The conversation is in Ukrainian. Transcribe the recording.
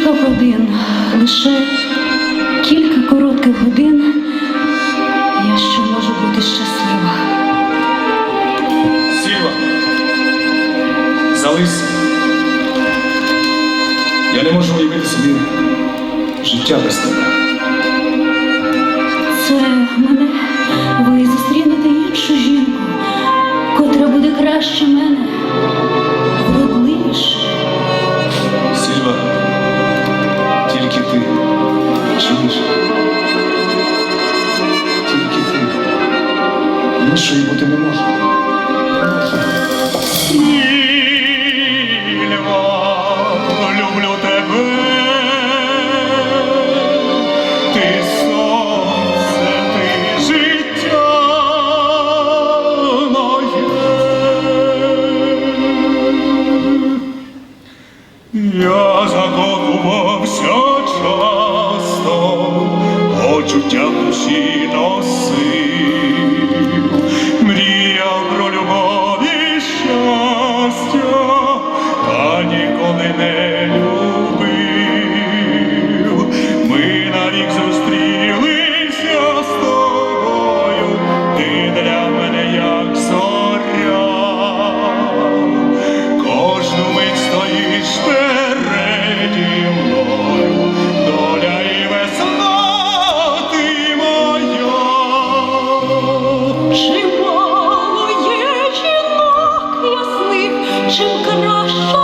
кілька годин, лише кілька коротких годин, я ще можу бути щаслива. Сіла, залися. Я не можу уявити собі життя без тебе. Іншої бути не може. Люблю тебе, ти сонце, ти життя моє. Я закохувався часто, в душі not